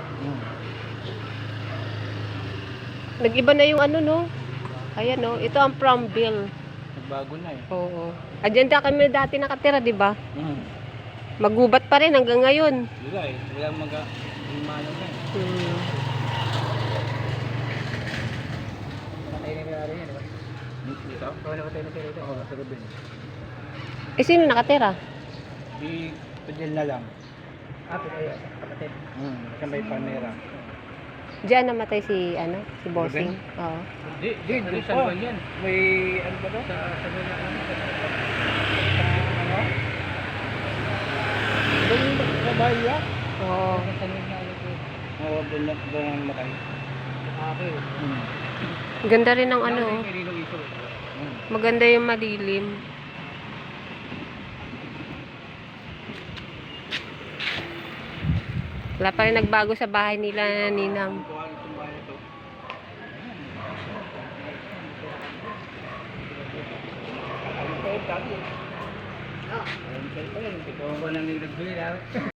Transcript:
Hmm. Nag-iba na yung ano, no? Ayan, no? Ito ang Pramville. Nagbago na eh. Oo. Adyan da kami dati nakatira, di ba? Hmm. Magubat pa rin hanggang ngayon. Wala eh. Wala mag Imano na eh. Hmm. Di ba? Ito? Oo, napatay na sila ito. Oo, sa gabi. Eh, sino nakatira? Di, padyan na lang. Ah, padyan. Kapatid. Hmm, kasi may panera. Diyan namatay si, ano, si Bossing. Oo. Di, di, di, sa luwan yan. May, ano ba to? Sa, sa luwan ano? Sa, ano? Doon sa bahay ya? Oo. Sa eh. Oo, doon na, doon ang matay. Ah, okay. Hmm. Ganda rin ng ano, oh. Hmm. maganda yung madilim. Wala pa rin nagbago sa bahay nila, Ninang. Kung